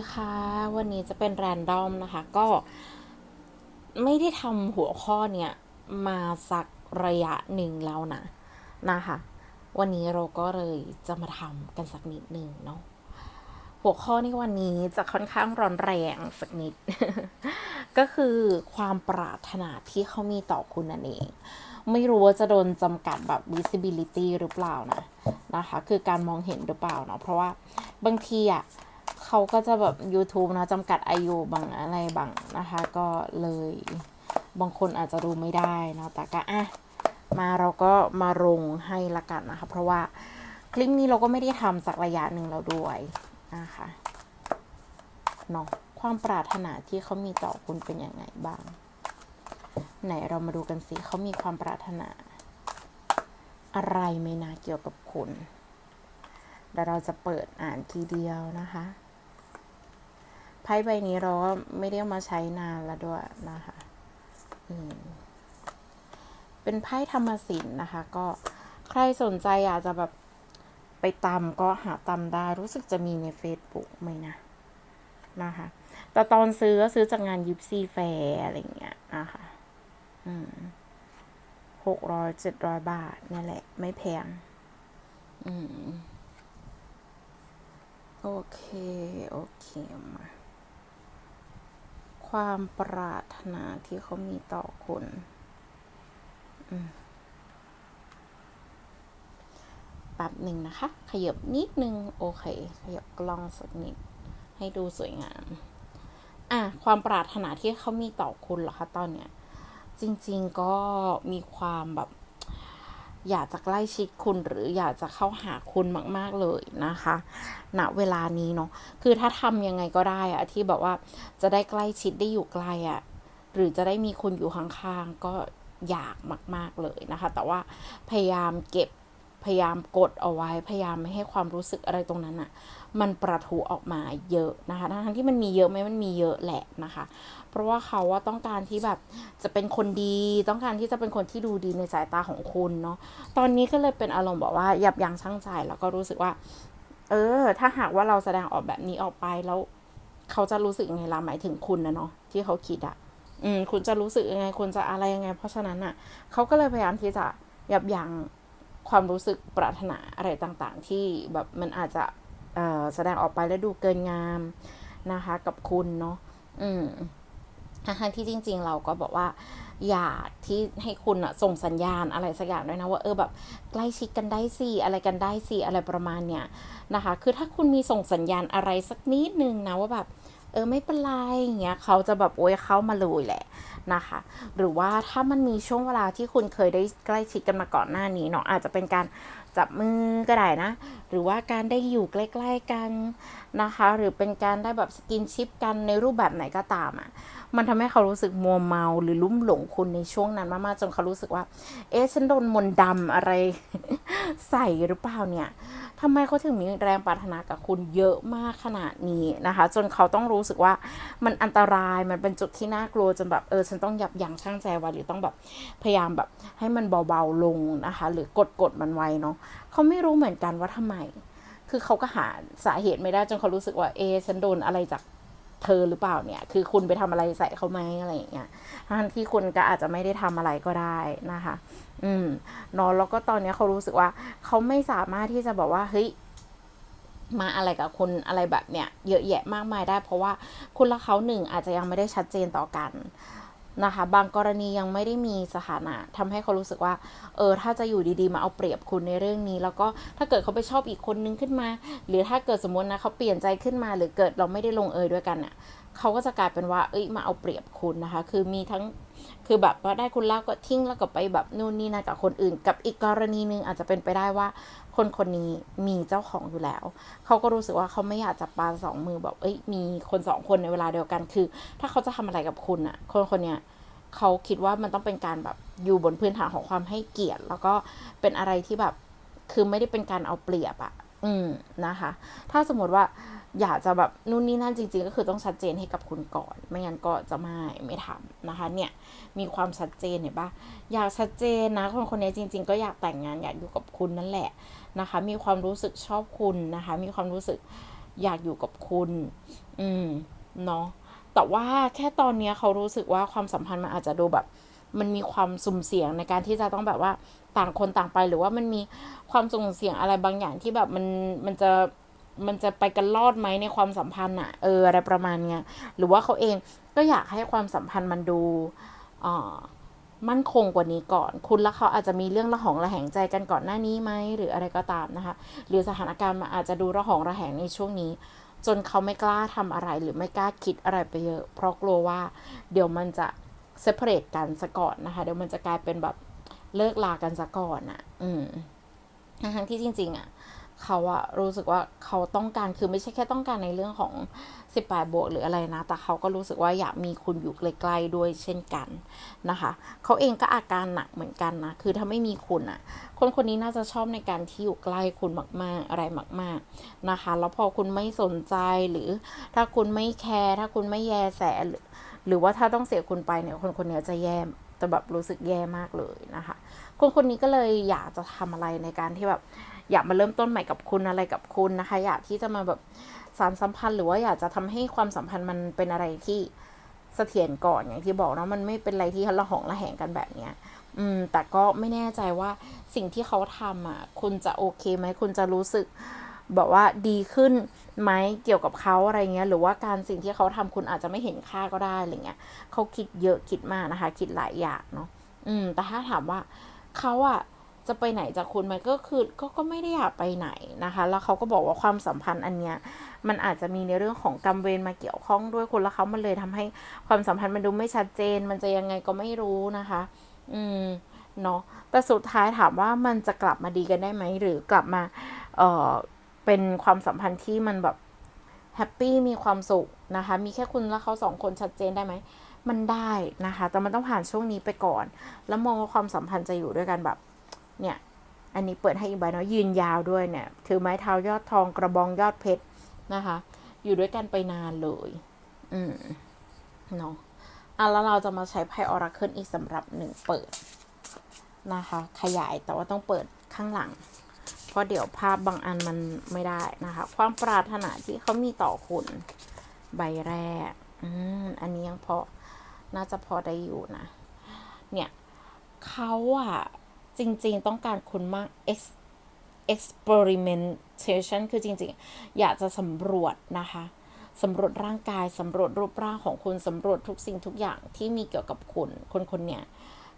วัสดีค่ะ วันนี้จะเป็นแรนดอมนะคะ ก็ไม่ได้ทำหัวข้อเนี่ยมาสักระยะหนึ่งแล้วนะนะคะ วันนี้เราก็เลยจะมาทำกันสักนิดหนึ่งเนาะหัวข้อในวันนี้จะค่อนข้างร้อนแรงสักนิด ก็คือความปรารถนาที่เขามีต่อคุณนั่นเอง ไม่รู้ว่าจะโดนจำกัดแบบ visibility หรือเปล่านะนะคะ คือการมองเห็นหรือเปล่าเนาะเพราะว่าบางทีอะ เขาก็จะแบบ YouTube เนาะจำกัดอายุบางอะไรบางนะคะ ก็เลยบางคนอาจจะดูไม่ได้นะแต่ก็อะมาเราก็มาลงให้ละกันนะคะ เพราะว่าคลิปนี้เราก็ไม่ได้ทำสักระยะหนึ่งแล้วด้วยนะคะเนาะความปรารถนาที่เขามีต่อคุณเป็นยังไงบ้าง ไหนเรามาดูกันสิเขามีความปรารถนา อะไรไม่นาเกี่ยวกับคุณเดี๋ยวเราจะเปิดอ่านทีเดียวนะคะ พ่ใบนี้เราก็ไม่ได้มาใช้นานแล้วด้วยนะคะเป็นไพ่ธรรมศิลป์นะคะ ก็ใครสนใจอยากจะแบบไปตามก็หาตามได้รู้สึกจะมีใน Facebook ไหมนะนะคะ แต่ตอนซื้อก็ซื้อจากงานยิปซีแฟร์อะไรเงี้ยนะคะหกร้อยเจ็ดร้อยบาทนี่แหละ ไม่แพง อืม โอเค โอเคมา ความปรารถนาที่เขามีต่อคุณแป๊บหนึ่งนะคะ ขยับนิดนึง โอเค ขยับกล้องสักนิด ให้ดูสวยงาม อะ ความปรารถนาที่เขามีต่อคุณเหรอคะตอนเนี้ย จริง ๆ ก็มีความแบบ อยากจะใกล้ชิดคุณหรืออยากจะเข้าหาคุณมาก ๆเลยนะคะณเวลานี้เนาะคือถ้าทำยังไงก็ได้อะที่แบบว่าจะได้ใกล้ชิดได้อยู่ไกลอะหรือจะได้มีคุณอยู่ข้างๆก็อยากมาก ๆเลยนะคะ แต่ว่าพยายามเก็บ พยายามกดเอาไว้ พยายามไม่ให้ความรู้สึกอะไรตรงนั้นอะมันประทุออกมาเยอะนะคะ ทั้งที่มันมีเยอะไหมมันมีเยอะแหละนะคะ เพราะว่าเขาว่าต้องการที่แบบจะเป็นคนดี ต้องการที่จะเป็นคนที่ดูดีในสายตาของคุณเนาะ ตอนนี้ก็เลยเป็นอารมณ์บอกว่ายับยั้งชั่งใจ แล้วก็รู้สึกว่า เออ ถ้าหากว่าเราแสดงออกแบบนี้ออกไปแล้ว เขาจะรู้สึกยังไงล่ะหมายถึงคุณนะเนาะที่เขาคิดอะอืมคุณจะรู้สึกยังไงคุณจะอะไรยังไง เพราะฉะนั้นอะเขาก็เลยพยายามที่จะยับยั้ง ความรู้สึกปรารถนาอะไรต่างๆ ที่แบบมันอาจจะแสดงออกไปแล้วดูเกินงามนะคะกับคุณเนาะอืมทั้งที่จริง ๆ เราก็บอกว่า อยากที่ให้คุณอะส่งสัญญาณอะไรสักอย่างด้วยนะว่าเออแบบใกล้ชิดกันได้สิอะไรกันได้สิอะไรประมาณเนี้ยนะคะ คือถ้าคุณมีส่งสัญญาณอะไรสักนิดนึงนะว่าแบบ เออไม่เป็นไรอย่างเงี้ยเขาจะแบบโอ้ยเข้ามาเลยแหละนะคะ หรือว่าถ้ามันมีช่วงเวลาที่คุณเคยได้ใกล้ชิดกันมาก่อนหน้านี้เนาะอาจจะเป็นการจับมือก็ได้นะ หรือว่าการได้อยู่ใกล้ๆกันนะคะ หรือเป็นการได้แบบสกินชิปกันในรูปแบบไหนก็ตามอะ่ะ มันทำให้เขารู้สึกมัวเมาหรือลุ่มหลงคุณในช่วงนั้นมากๆจนเขารู้สึกว่า เอ๊ะฉันโดนมนต์ดำอะไร ใส่หรือเปล่าเนี่ยทำไมเขาถึงมีแรงปรารถนากับคุณเยอะมากขนาดนี้นะคะ จนเขาต้องรู้สึกว่ามันอันตรายมันเป็นจุดที่น่ากลัวจนแบบเออฉันต้องยับยั้งชั่งใจไว้หรือต้องแบบพยายามแบบ ให้มันเบาๆลงนะคะ หรือกดกดมันไว้เนาะเขาไม่รู้เหมือนกันว่าทำไม คือเขาก็หาสาเหตุไม่ได้จนเขารู้สึกว่าเอฉันโดนอะไรจาก เธอหรือเปล่าเนี่ย คือคุณไปทำอะไรใส่เขาไหมอะไรอย่างเงี้ยทั้งที่คุณก็อาจจะไม่ได้ทำอะไรก็ได้นะคะ อืมนอนแล้วก็ตอนนี้เขารู้สึกว่า เขาไม่สามารถที่จะบอกว่าเฮ้ยมาอะไรกับคุณอะไรแบบเนี้ยเยอะแยะมากมายได้ เพราะว่าคุณและเขาหนึ่งอาจจะยังไม่ได้ชัดเจนต่อกัน นะคะ บางกรณียังไม่ได้มีสถานะทำให้เขารู้สึกว่า เออ ถ้าจะอยู่ดีๆ มาเอาเปรียบคุณในเรื่องนี้ แล้วก็ถ้าเกิดเขาไปชอบอีกคนนึงขึ้นมา หรือถ้าเกิดสมมตินะเขาเปลี่ยนใจขึ้นมา หรือเกิดเราไม่ได้ลงเอยด้วยกันเน่ะ เขาก็จะกลายเป็นว่า เอ้ยมาเอาเปรียบคุณนะคะ คือมีทั้งคือแบบว่าได้คุณแล้วก็ทิ้งแล้วก็ไปแบบนู่นนี่นะกับคนอื่น กับอีกกรณีหนึ่งอาจจะเป็นไปได้ว่า คนคนนี้มีเจ้าของอยู่แล้ว เขาก็รู้สึกว่าเขาไม่อยากจะปาสองมือแบบเอ้ยมีคนสองคนในเวลาเดียวกันคือ ถ้าเขาจะทำอะไรกับคุณอะคนคนเนี้ยเขาคิดว่ามันต้องเป็นการแบบอยู่บนพื้นฐานของความให้เกียรติ แล้วก็เป็นอะไรที่แบบคือไม่ได้เป็นการเอาเปรียบอะอืมนะคะ ถ้าสมมติว่า อยากจะแบบนู่นนี่นั่นจริง ๆ ก็คือต้องชัดเจนให้กับคุณก่อน ไม่งั้นก็จะไม่ไม่ทำนะคะ เนี่ยมีความชัดเจนเห็นปะอยากชัดเจนนะคนคนนี้จริง ๆ ก็อยากแต่งงานอยากอยู่กับคุณนั่นแหละนะคะ มีความรู้สึกชอบคุณนะคะ มีความรู้สึกอยากอยู่กับคุณ อืมเนาะแต่ว่าแค่ตอนเนี้ยเขารู้สึกว่าความสัมพันธ์มันอาจจะดูแบบ มันมีความสุ่มเสี่ยงในการที่จะต้องแบบว่าต่างคนต่างไปหรือว่ามันมีความสุ่มเสี่ยงอะไรบางอย่างที่แบบมันมันจะ มันจะไปกันรอดไหมในความสัมพันธ์อะเอออะไรประมาณเนี้ยหรือว่าเขาเองก็อยากให้ความสัมพันธ์มันดูอ่ามั่นคงกว่านี้ก่อน คุณและเขาอาจจะมีเรื่องระหองระแหงใจกันก่อนหน้านี้ไหมหรืออะไรก็ตามนะคะ หรือสถานการณ์มันอาจจะดูระหองระแหงในช่วงนี้ จนเขาไม่กล้าทำอะไรหรือไม่กล้าคิดอะไรไปเยอะ เพราะกลัวว่าเดี๋ยวมันจะเซ p a r a t e กันซะก่อนนะคะ เดี๋ยวมันจะกลายเป็นแบบเลิกลากันซะก่อนอะ่ะ อืมทั้งที่จริง ๆอะ่ะ เขาอะรู้สึกว่าเขาต้องการคือไม่ใช่แค่ต้องการในเรื่องของ18บวกหรืออะไรนะ แต่เขาก็รู้สึกว่าอยากมีคุณอยู่ใกล้ๆด้วยเช่นกันนะคะเขาเองก็อาการหนักเหมือนกันนะ คือถ้าไม่มีคุณอะคนคนนี้น่าจะชอบในการที่อยู่ใกล้คุณมากๆอะไรมาก ๆนะคะ แล้วพอคุณไม่สนใจหรือถ้าคุณไม่แคร์ถ้าคุณไม่แยแสหรือหรือว่าถ้าต้องเสียคุณไปเนี่ยคนคนนี้จะแย่จะแบบรู้สึกแย่มากเลยนะคะ คนคนนี้ก็เลยอยากจะทำอะไรในการที่แบบ อยากมาเริ่มต้นใหม่กับคุณอะไรกับคุณนะคะ อยากที่จะมาแบบสารสัมพันธ์หรือว่าอยากจะทำให้ความสัมพันธ์มันเป็นอะไรที่เสถียรก่อนอย่างที่บอกเนาะมันไม่เป็นอะไรที่ระหองระแหงกันแบบเนี้ยอืมแต่ก็ไม่แน่ใจว่าสิ่งที่เขาทำอะ คุณจะโอเคไหมคุณจะรู้สึกแบบว่าดีขึ้นไหมเกี่ยวกับเขาอะไรเงี้ย หรือว่าการสิ่งที่เขาทำคุณอาจจะไม่เห็นค่าก็ได้อะไรเงี้ยเขาคิดเยอะคิดมากนะคะ คิดหลายอย่างเนาะอืม แต่ถ้าถามว่าเขาอะ จะไปไหนจากคุณไหมก็คือก็ก็ไม่ได้อยากไปไหนนะคะ แล้วเขาก็บอกว่าความสัมพันธ์อันเนี้ยมันอาจจะมีในเรื่องของกรรมเวรมาเกี่ยวข้องด้วยคนแล้วเขามันเลยทำให้ความสัมพันธ์มันดูไม่ชัดเจน มันจะยังไงก็ไม่รู้นะคะ อืมเนาะแต่สุดท้ายถามว่ามันจะกลับมาดีกันได้ไหมหรือกลับมาเออเป็นความสัมพันธ์ที่มันแบบแฮปปี้มีความสุขนะคะ มีแค่คุณและเขาสองคนชัดเจนได้ไหมมันได้นะคะ แต่มันต้องผ่านช่วงนี้ไปก่อน แล้วมองว่าความสัมพันธ์จะอยู่ด้วยกันแบบ เนี่ย อันนี้เปิดให้อีกใบเนาะยืนยาวด้วยเนี่ย ถือไม้เท้ายอดทองกระบองยอดเพชรนะคะ อยู่ด้วยกันไปนานเลย อืมเนาะอะแล้วเราจะมาใช้ไพ่ออราเคิลอีกสำหรับหนึ่งเปิดนะคะ ขยายแต่ว่าต้องเปิดข้างหลัง เพราะเดี๋ยวภาพบางอันมันไม่ได้นะคะ ความปรารถนาที่เขามีต่อคุณใบแรก อืม อันนี้ยังพอ น่าจะพอได้อยู่นะ เนี่ย เขาอะ จริงๆ ต้องการคุณมาก experimentation คือจริงๆ อยากจะสำรวจนะคะสำรวจร่างกายสำรวจรูปร่างของคุณสำรวจทุกสิ่งทุกอย่างที่มีเกี่ยวกับคุณ คนคนเนี้ย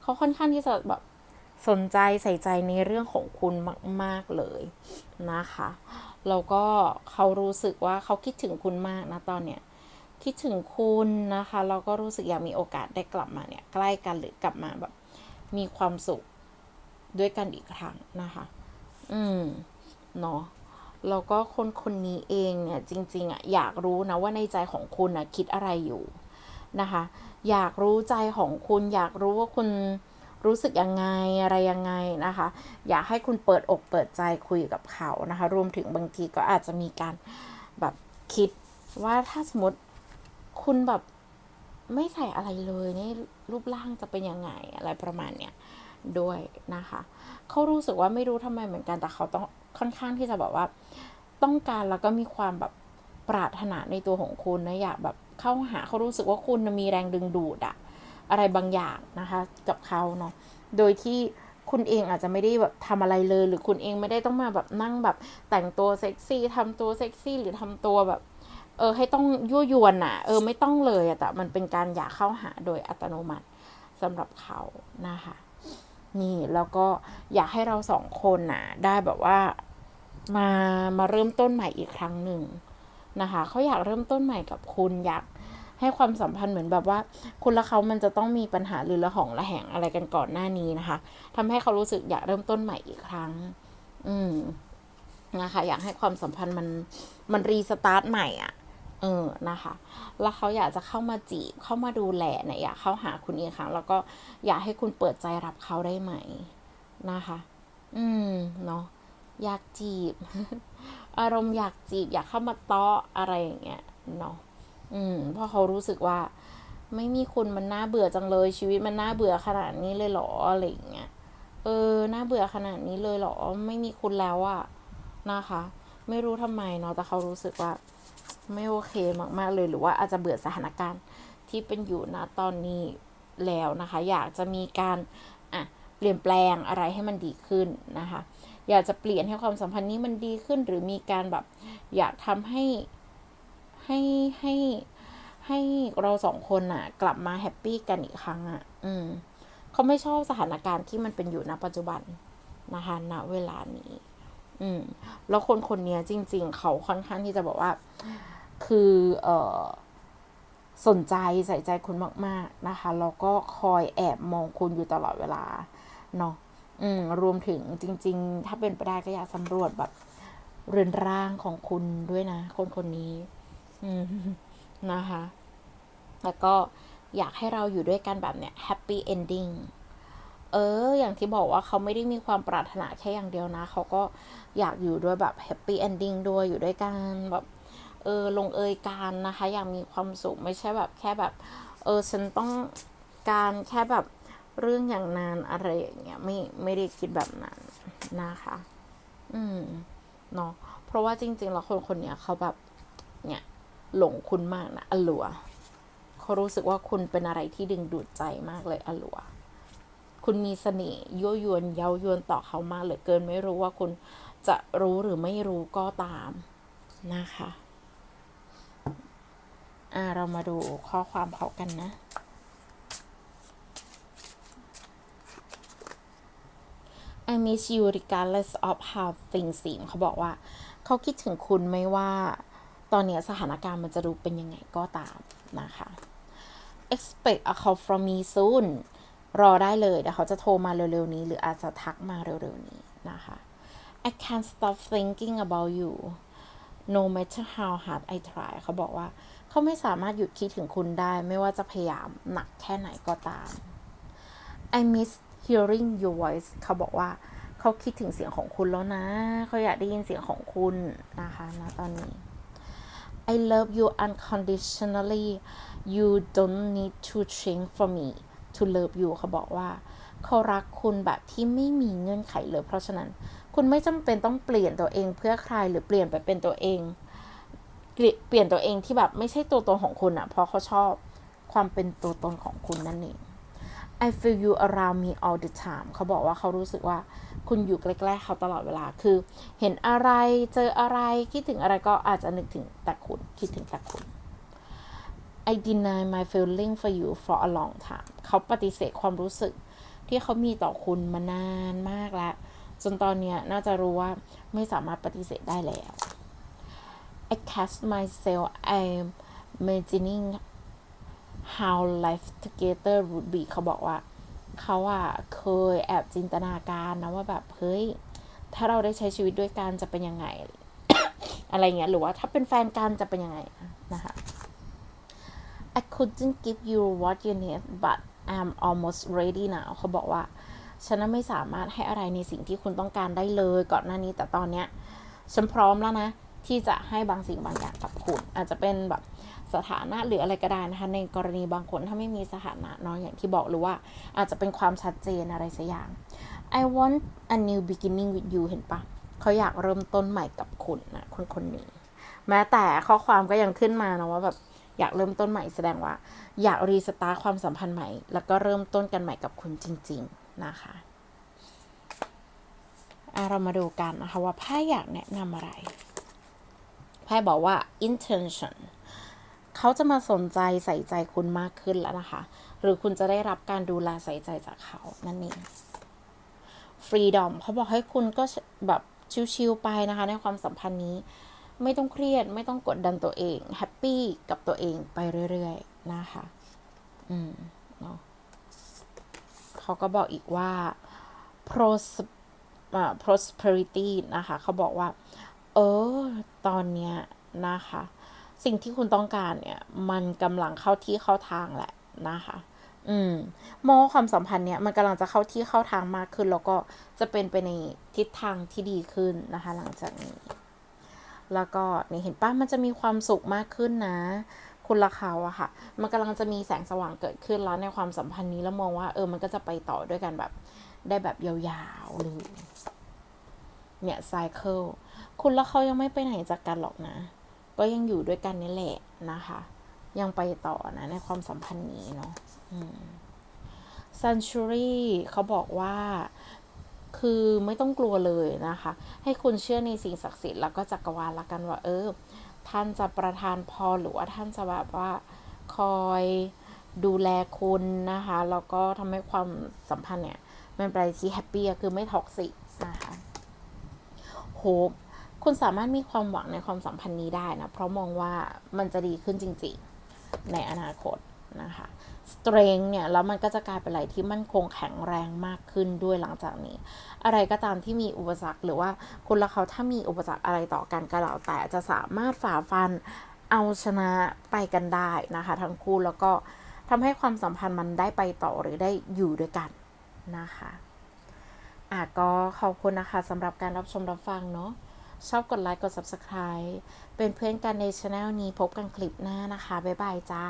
เขาค่อนข้างที่จะแบบสนใจใส่ใจในเรื่องของคุณมาก ๆ เลยนะคะ แล้วก็เขารู้สึกว่าเขาคิดถึงคุณมากนะตอนเนี้ย คิดถึงคุณนะคะ เราก็รู้สึกอยากมีโอกาสได้กลับมาเนี่ย ใกล้กันหรือกลับมาแบบ มีความสุข ด้วยกันอีกครั้งนะคะ อืม เนาะแล้วก็คนคนนี้เองเนี่ยจริง ๆอะอยากรู้นะว่าในใจของคุณอะคิดอะไรอยู่นะคะ อยากรู้ใจของคุณ อยากรู้ว่าคุณรู้สึกยังไงอะไรยังไงนะคะ อยากให้คุณเปิดอกเปิดใจคุยกับเขานะคะ รวมถึงบางทีก็อาจจะมีการแบบคิดว่าถ้าสมมติคุณแบบไม่ใส่อะไรเลยนี่รูปร่างจะเป็นยังไงอะไรประมาณเนี้ย ด้วยนะคะเขารู้สึกว่าไม่รู้ทำไมเหมือนกันแต่เขาต้องค่อนข้างที่จะแบบว่า ต้องการแล้วก็มีความแบบปรารถนาในตัวของคุณนะอยากแบบเข้าหาเขารู้สึกว่าคุณมีแรงดึงดูดอะอะไรบางอย่างนะคะกับเขาเนาะโดยที่คุณเองอาจจะไม่ได้แบบทำอะไรเลย หรือคุณเองไม่ได้ต้องมาแบบนั่งแบบแต่งตัวเซ็กซี่ทำตัวเซ็กซี่หรือทำตัวแบบเออให้ต้องยั่วยวนอะเออไม่ต้องเลยอะแต่มันเป็นการอยากเข้าหาโดยอัตโนมัติสำหรับเขานะคะ นี่แล้วก็อยากให้เราสองคนน่ะได้แบบว่ามามาเริ่มต้นใหม่อีกครั้งหนึ่งนะคะเขาอยากเริ่มต้นใหม่กับคุณอยากให้ความสัมพันธ์เหมือนแบบว่า คุณและเขามันจะต้องมีปัญหาหรือละหองละแหงอะไรกันก่อนหน้านี้นะคะทำให้เขารู้สึกอยากเริ่มต้นใหม่อีกครั้ง อืมนะคะอยากให้ความสัมพันธ์มันมันรีสตาร์ทใหม่อะ่ะ เออนะคะ แล้วเขาอยากจะเข้ามาจีบเข้ามาดูแลเนี่ยอยากเข้าหาคุณอีกครั้งแล้วก็อยากให้คุณเปิดใจรับเขาได้ไหมนะคะ อืมเนาะอยากจีบ อารมณ์อยากจีบ อยากเข้ามาเตาะอะไรอย่างเงี้ยเนาะอืมเพราะเขารู้สึกว่า ไม่มีคุณมันน่าเบื่อจังเลย ชีวิตมันน่าเบื่อขนาดนี้เลยเหรออะไรอย่างเงี้ยเออน่าเบื่อขนาดนี้เลยเหรอ ไม่มีคุณแล้วอะนะคะ ไม่รู้ทำไมเนาะแต่เขารู้สึกว่า ไม่โอเคมากๆเลยหรือว่าอาจจะเบื่อสถานการณ์ที่เป็นอยู่นะตอนนี้แล้วนะคะ อยากจะมีการอะเปลี่ยนแปลงอะไรให้มันดีขึ้นนะคะ อยากจะเปลี่ยนให้ความสัมพันธ์นี้มันดีขึ้น หรือมีการแบบอยากทำให้ให้ให้ให้เราสองคนอะกลับมาแฮปปี้กันอีกครั้งอะอืมเขาไม่ชอบสถานการณ์ที่มันเป็นอยู่ณปัจจุบันนะคะณเวลานี้ อืมแล้วคนคนนี้จริง ๆ เขาค่อนข้างที่จะบอกว่า คือเออสนใจใส่ใจคุณมาก ๆนะคะ แล้วก็คอยแอบมองคุณอยู่ตลอดเวลาเนาะอืมรวมถึงจริง ๆ ถ้าเป็นไปได้ก็อยากสำรวจแบบเรือนร่างของคุณด้วยนะ คนคนนี้ อืมนะคะ แล้วก็อยากให้เราอยู่ด้วยกันแบบเนี้ย happy ending เอ เออ อย่างที่บอกว่าเขาไม่ได้มีความปรารถนาแค่อย่างเดียวนะ เขาก็อยากอยู่ด้วยแบบ happy ending ด้วยอยู่ด้วยกันแบบเออลงเอยกันนะคะ อย่ากมีความสุขไม่ใช่แบบแค่แบบ เออฉันต้องการแค่แบบเรื่องอย่างนานอะไรอย่างเงี้ยไม่ไม่ได้คิดแบบนั้นนะคะ อืมเนาะเพราะว่าจริงๆแล้วคนคนเนี้ยเขาแบบ เนี่ยหลงคุณมากนะอลัวเขารู้สึกว่าคุณเป็นอะไรที่ดึงดูดใจมากเลยอลัว คุณมีเสน่ห์ยั่วยวนเย้ายวนต่อเขามากเหลือเกินไม่รู้ว่าคุณจะรู้หรือไม่รู้ก็ตามนะคะอ่าเรามาดูข้อความเขากันนะ I miss you regardless of how things seem เขาบอกว่าเขาคิดถึงคุณไม่ว่าตอนนี้สถานการณ์มันจะดูเป็นยังไงก็ตามนะคะ expect a call from me soon รอได้เลยเดี๋ยวเขาจะโทรมาเร็วๆนี้ หรืออาจจะทักมาเร็วๆนี้นะคะ I can't stop thinking about you no matter how hard I try เขาบอกว่าเขาไม่สามารถหยุดคิดถึงคุณได้ ไม่ว่าจะพยายามหนักแค่ไหนก็ตาม I miss hearing your voice เขาบอกว่าเขาคิดถึงเสียงของคุณแล้วนะ เขาอยากได้ยินเสียงของคุณนะคะณตอนนี้ I love you unconditionally you don't need to change for me to love you เขาบอกว่า เขารักคุณแบบที่ไม่มีเงื่อนไขเลย เพราะฉะนั้นคุณไม่จำเป็นต้องเปลี่ยนตัวเองเพื่อใครหรือเปลี่ยนไปเป็นตัวเอง เปลี่ยนตัวเองที่แบบไม่ใช่ตัวตนของคุณอะเพราะเขาชอบความเป็นตัวตนของคุณนั่นเอง I feel you around me all the time เขาบอกว่าเขารู้สึกว่าคุณอยู่ใกล้ๆเขาตลอดเวลา คือ เห็นอะไร เจออะไร คิดถึงอะไรก็อาจจะนึกถึงแต่คุณ คิดถึงแต่คุณ I deny my feeling for you for a long time เขาปฏิเสธความรู้สึกที่เขามีต่อคุณมานานมากแล้ว จนตอนนี้น่าจะรู้ว่าไม่สามารถปฏิเสธได้แล้ว I cast myself I'm imagining how life together would be เขาบอกว่า เขาอะเคยแอบจินตนาการนะว่าแบบเฮ้ย ถ้าเราได้ใช้ชีวิตด้วยกันจะเป็นยังไง อะไรเงี้ย หรือว่าถ้าเป็นแฟนกันจะเป็นยังไงนะคะ couldn't give you what you need but I'm almost ready now เขาบอกว่า ฉันไม่สามารถให้อะไรในสิ่งที่คุณต้องการได้เลย ก่อนหน้านี้แต่ตอนเนี้ย ฉันพร้อมแล้วนะ ที่จะให้บางสิ่งบางอย่างกับคุณ อาจจะเป็นแบบสถานะหรืออะไรก็ได้นะคะในกรณีบางคนถ้าไม่มีสถานะเนาะอย่างที่บอกหรือว่า อาจจะเป็นความชัดเจนอะไรสักอย่าง I want a new beginning with you เห็นปะเขาอยากเริ่มต้นใหม่กับคุณนะคนคนนี้ แม้แต่ข้อความก็ยังขึ้นมานะว่าแบบ อยากเริ่มต้นใหม่แสดงว่า อยากรีสตาร์ความสัมพันธ์ใหม่ แล้วก็เริ่มต้นกันใหม่กับคุณจริง ๆ นะคะเรามาดูกันนะคะว่าไพ่อยากแนะนำอะไรไพ่บอกว่า intention เขาจะมาสนใจใส่ใจคุณมากขึ้นแล้วนะคะ หรือคุณจะได้รับการดูแลใส่ใจจากเขา นั่นเอง freedom เขาบอกให้คุณก็แบบชิวๆไปนะคะ ในความสัมพันธ์นี้ ไม่ต้องเครียด ไม่ต้องกดดันตัวเองแฮปปี้กับตัวเองไปเรื่อยๆนะคะ อืมเนาะเขาก็บอกอีกว่า pros prosperity นะคะ เขาบอกว่า เออ ตอนเนี้ยนะคะ สิ่งที่คุณต้องการเนี่ย มันกำลังเข้าที่เข้าทางแหละนะคะ อืมมองความสัมพันธ์เนี่ย มันกำลังจะเข้าที่เข้าทางมากขึ้น แล้วก็จะเป็นไปในทิศทางที่ดีขึ้นนะคะ หลังจากนี้ แล้วก็นี่เห็นป้ะมันจะมีความสุขมากขึ้นนะ คุณละเขาอะค่ะ มันกำลังจะมีแสงสว่างเกิดขึ้นแล้วในความสัมพันธ์นี้แล้วมองว่าเออมันก็จะไปต่อด้วยกันแบบได้แบบยาวๆเลยเนี่ยไซเคิลคุณและเขายังไม่ไปไหนจากกันหรอกนะ ก็ยังอยู่ด้วยกันนี่แหละนะคะ ยังไปต่อนะในความสัมพันธ์นี้เนาะซันชูรี่เขาบอกว่า คือไม่ต้องกลัวเลยนะคะ ให้คุณเชื่อในสิ่งศักดิ์สิทธิ์แล้วก็จักรวาลละกันว่า เออ ท่านจะประทานพรหรือว่าท่านจะแบบว่าคอยดูแลคุณนะคะ แล้วก็ทำให้ความสัมพันธ์เนี่ย มันไปที่แฮปปี้คือไม่ท็อกซิกนะคะโฮปคุณสามารถมีความหวังในความสัมพันธ์นี้ได้นะ เพราะมองว่ามันจะดีขึ้นจริงๆ ในอนาคต นะคะสเตรงเนี่ยแล้วมันก็จะกลายเป็นอะไรที่มั่นคงแข็งแรงมากขึ้นด้วยหลังจากนี้ อะไรก็ตามที่มีอุปสรรคหรือว่าคุณและเขาถ้ามีอุปสรรคอะไรต่อกันก็แล้วแต่จะสามารถฝ่าฟันเอาชนะไปกันได้นะคะ ทั้งคู่แล้วก็ทำให้ความสัมพันธ์มันได้ไปต่อหรือได้อยู่ด้วยกันนะคะอะก็ขอบคุณนะคะสำหรับการรับชมรับฟังเนาะชอบกดไลค์กด subscribe เป็นเพื่อนกันในช anel นี้พบกันคลิปหน้านะคะ บ๊ายบายจ้า